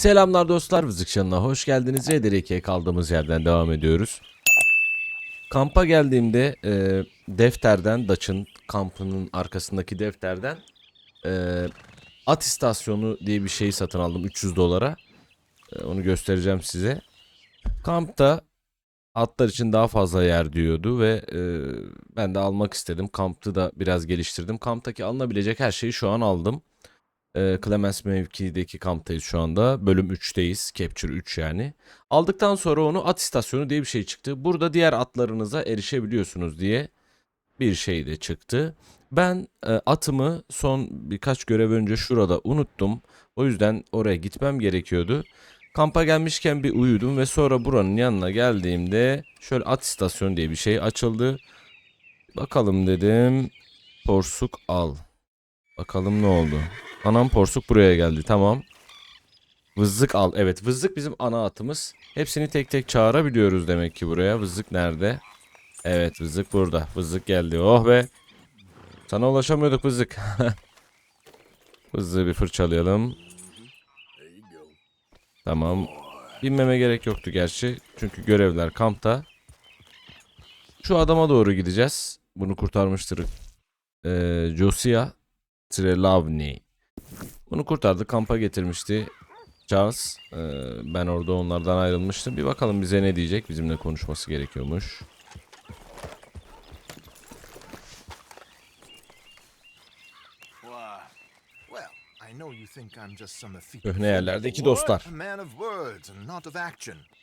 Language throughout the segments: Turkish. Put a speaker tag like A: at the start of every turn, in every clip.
A: Selamlar dostlar, Vızıkşan'ına hoş geldiniz. RDR2'ye kaldığımız yerden devam ediyoruz. Kampa geldiğimde e, defterden, Dutch'ın kampının arkasındaki defterden e, at istasyonu diye bir şeyi satın aldım 300 dolara. E, onu göstereceğim size. Kampta atlar için daha fazla yer diyordu ve e, ben de almak istedim. Kamptı da biraz geliştirdim. Kamptaki alınabilecek her şeyi şu an aldım. E, Clemens mevkideki kamptayız şu anda. Bölüm 3'teyiz. Capture 3 yani. Aldıktan sonra onu at istasyonu diye bir şey çıktı. Burada diğer atlarınıza erişebiliyorsunuz diye bir şey de çıktı. Ben e, atımı son birkaç görev önce şurada unuttum. O yüzden oraya gitmem gerekiyordu. Kampa gelmişken bir uyudum ve sonra buranın yanına geldiğimde şöyle at istasyonu diye bir şey açıldı. Bakalım dedim. Porsuk al. Bakalım ne oldu. Anam porsuk buraya geldi. Tamam. Vızlık al. Evet vızlık bizim ana atımız. Hepsini tek tek çağırabiliyoruz demek ki buraya. Vızlık nerede? Evet vızlık burada. Vızlık geldi. Oh be. Sana ulaşamıyorduk vızlık. Vızlığı bir fırçalayalım. Tamam. Binmeme gerek yoktu gerçi. Çünkü görevler kampta. Şu adama doğru gideceğiz. Bunu kurtarmıştır. Ee, Josia Trelavni. Bunu kurtardı. Kampa getirmişti. Charles. Ee, ben orada onlardan ayrılmıştım. Bir bakalım bize ne diyecek. Bizimle konuşması gerekiyormuş.
B: Why? Well, I know you think I'm just some effete.
A: Köhne yerlerdeki dostlar.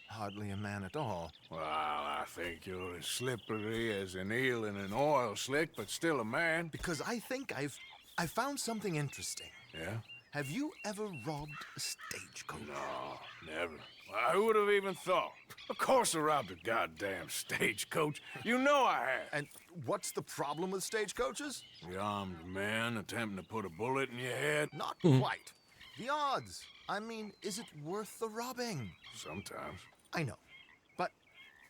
B: Hardly a man at all.
C: Well, I think you're as slippery as an eel in an oil slick, but still a man.
B: Because I think I've I found something interesting.
C: Yeah?
B: Have you ever robbed a stagecoach?
C: No, never. Why, who would have even thought? Of course I robbed a goddamn stagecoach. You know I have.
B: And what's the problem with stagecoaches?
C: The armed man attempting to put a bullet in your head?
B: Not hmm. quite. The odds. I mean, is it worth the robbing?
C: Sometimes.
B: I know. But,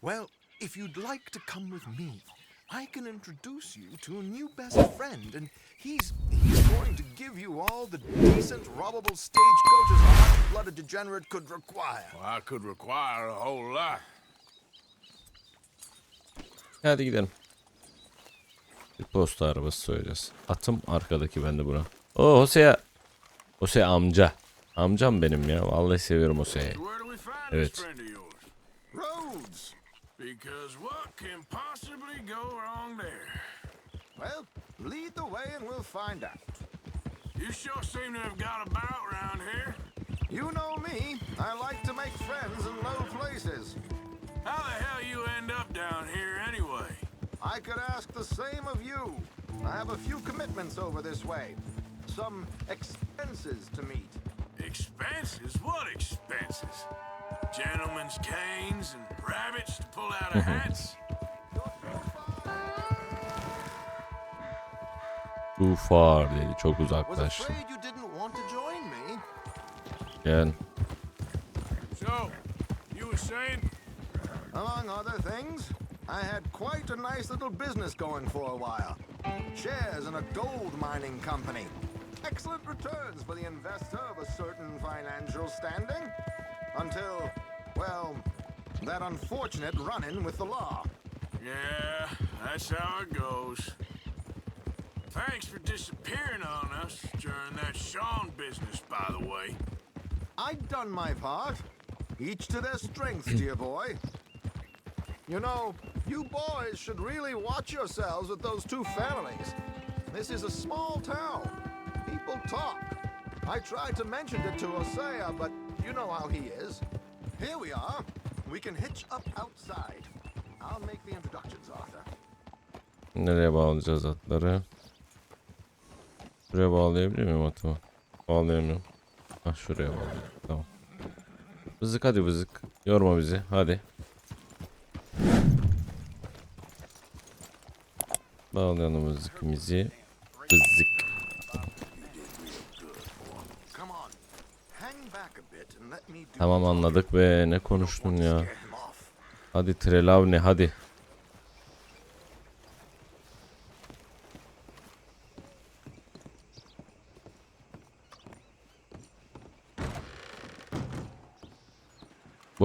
B: well, if you'd like to come with me, I can introduce you to a new best friend, and he's he's going to give you all the decent, robbable stagecoaches a hot-blooded degenerate could require.
C: Well, I could require a whole lot.
A: Hadi gidelim. Bir posta arabası söyleyeceğiz. Atım arkadaki bende buna. Oo Hosea. Hosea amca. Amcam benim ya. Vallahi seviyorum Hosea'yı. Evet.
B: Roads.
C: Because what can possibly go wrong there?
B: Well, lead the way and we'll find out.
C: You sure seem to have got about around here.
B: You know me. I like to make friends in low places.
C: How the hell you end up down here anyway?
B: I could ask the same of you. I have a few commitments over this way. Some expenses to meet.
C: Expenses? What expenses? Gentlemen's canes and rabbits to pull out of mm-hmm. hats?
A: Too far dedi. Çok
B: Was
A: uzaklaş.
B: afraid you didn't want to join me.
A: Gel.
C: So, you were saying?
B: Among other things, I had quite a nice little business going for a while. Shares in a gold mining company. Excellent returns for the investor of a certain financial standing. Until, well, that unfortunate run-in with the law.
C: Yeah, that's how it goes. Thanks for disappearing on us during that Sean business, by the way.
B: I'd done my part. Each to their strengths, dear boy. You know, you boys should really watch yourselves with those two families. This is a small town. People talk. I tried to mention it to Hosea, but you know how he is. Here we are. We can hitch up outside. I'll make the introductions, Arthur.
A: Nereye bağlayacağız atları? Şuraya bağlayabiliyor muyum atımı? Bağlayamıyorum. Ah şuraya bağlayayım. Tamam. Vızık hadi vızık. Yorma bizi. Hadi. Bağlayalım
B: me do
A: Tamam anladık be. Ne konuştun ya? Hadi Trelavni hadi.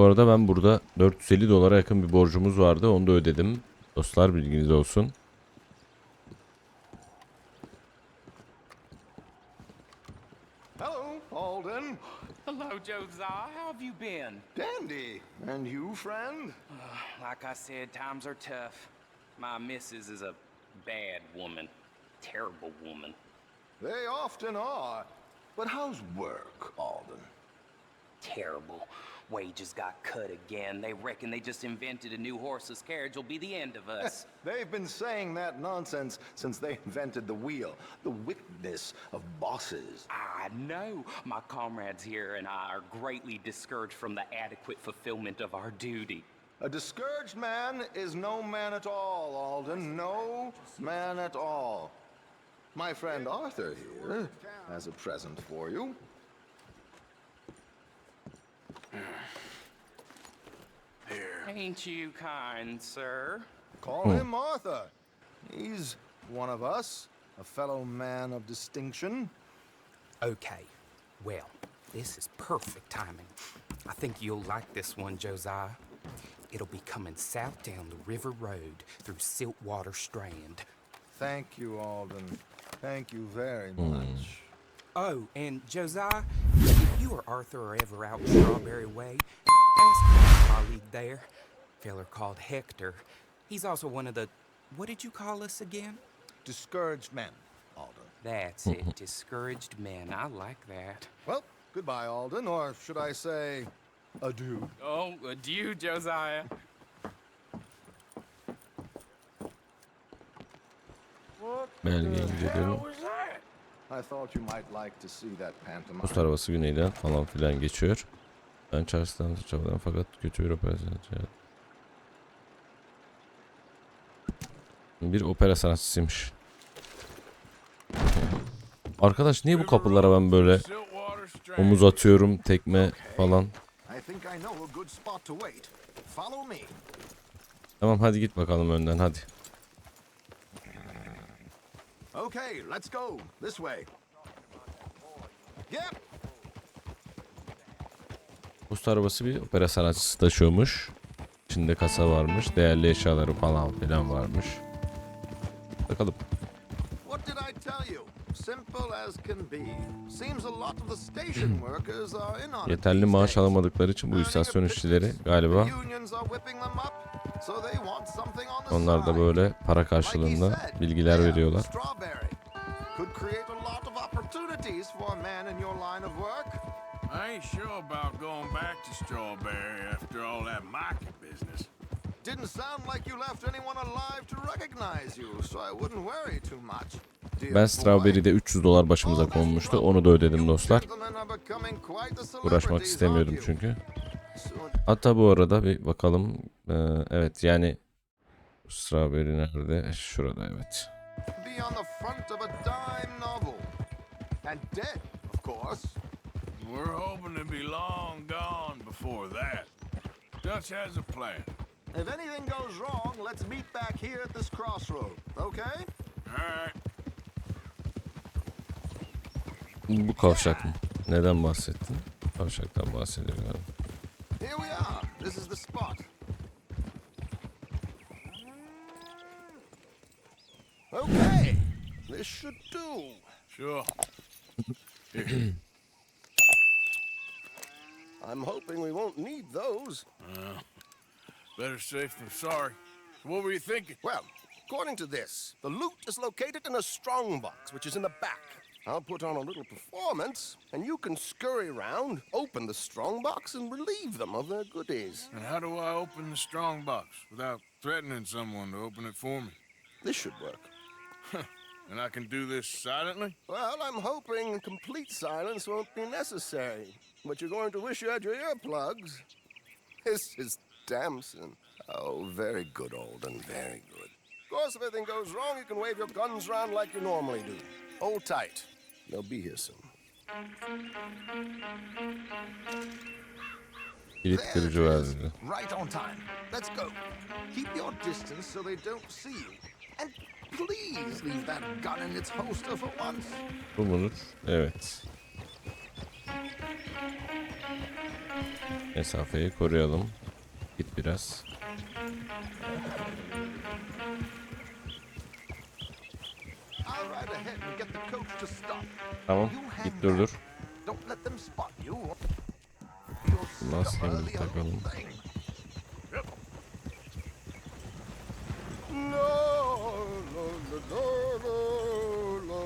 A: Bu arada ben burada 450 dolara yakın bir borcumuz vardı. Onu da ödedim. Dostlar bilginiz olsun.
B: Hello, Alden.
D: Hello, Josiah. How have you been?
B: Dandy. And you, friend?
D: Like I said, times are tough. My missus is a bad woman. Terrible woman.
B: They often are. But how's work, Alden?
D: Terrible. Wages got cut again. They reckon they just invented a new horseless carriage will be the end of us.
B: They've been saying that nonsense since they invented the wheel. The wickedness of bosses.
D: I know. My comrades here and I are greatly discouraged from the adequate fulfillment of our duty.
B: A discouraged man is no man at all, Alden. No man at all. My friend Arthur here has a present for you.
D: Ain't you kind, sir?
B: Call hmm. him Arthur. He's one of us, a fellow man of distinction.
D: Okay. Well, this is perfect timing. I think you'll like this one, Josiah. It'll be coming south down the river road through Siltwater Strand.
B: Thank you, Alden. Thank you very hmm. much.
D: Oh, and Josiah, if you or Arthur are ever out Strawberry Way, ask my colleague there, feller called Hector. He's also one of the. What did you call us again?
B: Discouraged men, Alden.
D: That's it, discouraged men. I like that.
B: Well, goodbye, Alden, or should I say, adieu.
D: Oh, adieu, Josiah.
A: Belge inceliyorum.
C: What was that?
B: I thought you might like to see that pantomime.
A: Post arabası güneyden falan filan geçiyor. Ben Charleston çabadan fakat kötü bir operasyon. Bir opera sanatçısıymış. Arkadaş niye bu kapılara ben böyle omuz atıyorum, tekme falan. Tamam hadi git bakalım önden hadi.
B: Okay, let's go. This way. Yep.
A: Post arabası bir opera sanatçısı taşıyormuş. İçinde kasa varmış, değerli eşyaları falan filan varmış. Bakalım.
B: What did I tell you? Simple as can be. Seems a lot of the station workers are in on
A: Yeterli maaş alamadıkları için bu istasyon işçileri galiba onlar da böyle para karşılığında bilgiler veriyorlar.
B: Could create a lot of opportunities for a man in your line of work.
C: I ain't sure about going back to Strawberry after all that market business.
B: Didn't sound like you left anyone alive to recognize you, so I wouldn't worry too much.
A: Ben. Strawberry'de 300 dolar başımıza konmuştu. Onu da ödedim dostlar. Uğraşmak istemiyordum çünkü. Hatta bu arada bir bakalım. Ee, evet yani Strawberry nerede? Şurada evet.
C: We're hoping to be long gone before that. Dutch has a plan.
B: If anything goes wrong, let's meet back here at this crossroad, okay?
C: All right.
A: Bu kavşak mı? Neden bahsettin? Kavşaktan bahsediyor galiba.
B: Here we are. This is the spot. Okay, this should do.
C: Sure.
B: I'm hoping we won't need those.
C: Better safe than sorry. What were you thinking?
E: Well, according to this, the loot is located in a strongbox, which is in the back. I'll put on a little performance, and you can scurry around, open the strongbox, and relieve them of their goodies.
C: And how do I open the strong box without threatening someone to open it for me?
E: This should work.
C: And I can do this silently?
E: Well, I'm hoping complete silence won't be necessary, but you're going to wish you had your earplugs. This is Damson. Oh, very good, Alden, very good. Of course, if anything goes wrong, you can wave your guns around like you normally do. Hold tight. They'll be here soon.
A: Kilit
B: There
A: kırıcı
B: it
A: var.
B: Right on time. Let's go. Keep your distance so they don't see you. And please leave that gun in its holster for once.
A: Evet. Mesafeyi koruyalım. Git biraz. Tamam. Git dur dur. Nasıl
B: whole
A: takalım?
B: No, no, no, no, no,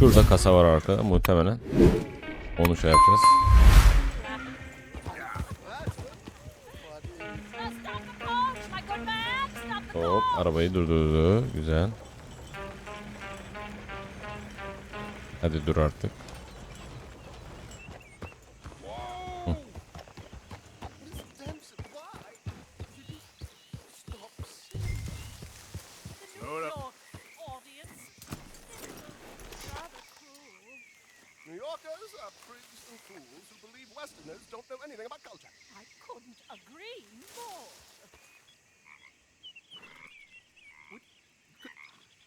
A: Şurada kasa var arkada muhtemelen. Onu şey yapacağız. Hop arabayı durdurdu. Güzel. Hadi dur artık.
E: Are prigs and fools who believe Westerners don't know anything about culture.
F: I couldn't agree more.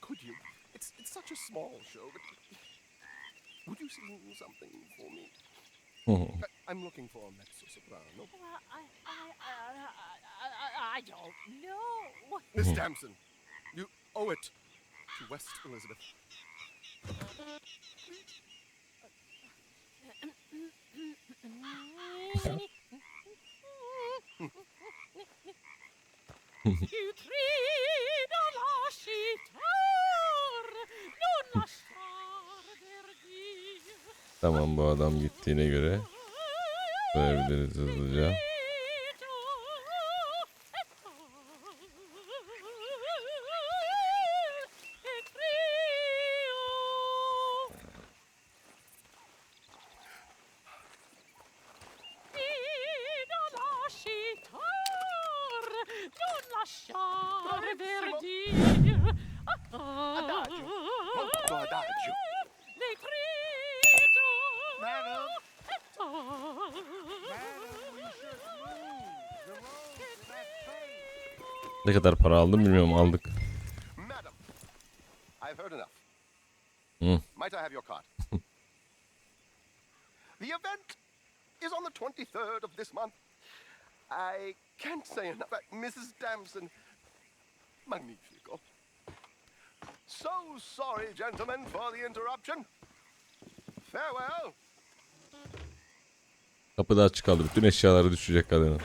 E: Could you? It's it's such a small show, but would you sing something for me? Mm-hmm. I, I'm looking for a mezzo soprano.
F: Well, I, I, I, I, I, I don't know.
E: Miss mm-hmm. Damson, you owe it to West Elizabeth.
A: Tamam bu adam gittiğine göre koyabiliriz hızlıca.
E: Molto adagio.
F: Le
B: Madam.
A: Ne kadar para aldım bilmiyorum aldık.
E: Madam, I've heard enough.
A: Hmm.
E: Might I have your card? the event is on the 23rd of this month. I can't say enough. Mrs. Damson, magnifico. So sorry, gentlemen, for the interruption. Farewell.
A: Kapıda açık kaldı. Bütün eşyaları düşecek kadının.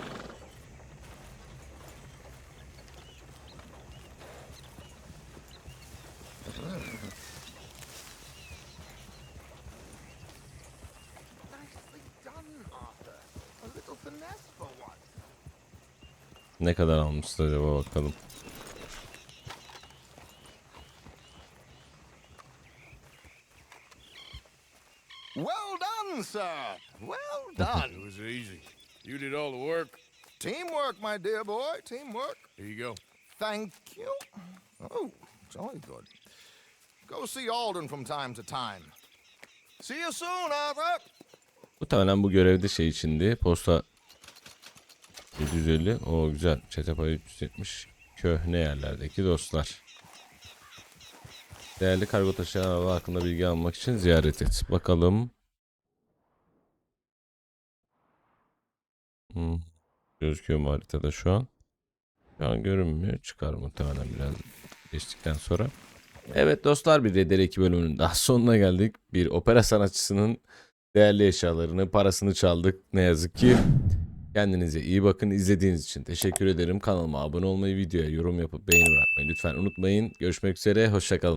B: nicely done, Arthur. A little finesse for once.
A: Ne kadar almıştı acaba bakalım.
B: Well done, sir. Well done.
C: It was easy. You did all the work.
B: Teamwork, my dear boy. Teamwork.
C: Here you go.
B: Thank you. Oh, jolly good. Go see Alden from time to time. See you soon, Arthur.
A: Muhtemelen bu görevde şey içindi. Posta 750. O güzel. Çete payı 370. Köhne yerlerdeki dostlar. Değerli kargo taşıyan araba hakkında bilgi almak için ziyaret et. Bakalım. Gözüküyor mu haritada şu an? Şu an görünmüyor. Çıkar muhtemelen biraz geçtikten sonra. Evet dostlar bir Red 2 bölümünün daha sonuna geldik. Bir opera sanatçısının değerli eşyalarını, parasını çaldık. Ne yazık ki. Kendinize iyi bakın. İzlediğiniz için teşekkür ederim. Kanalıma abone olmayı, videoya yorum yapıp beğeni bırakmayı lütfen unutmayın. Görüşmek üzere. Hoşçakalın.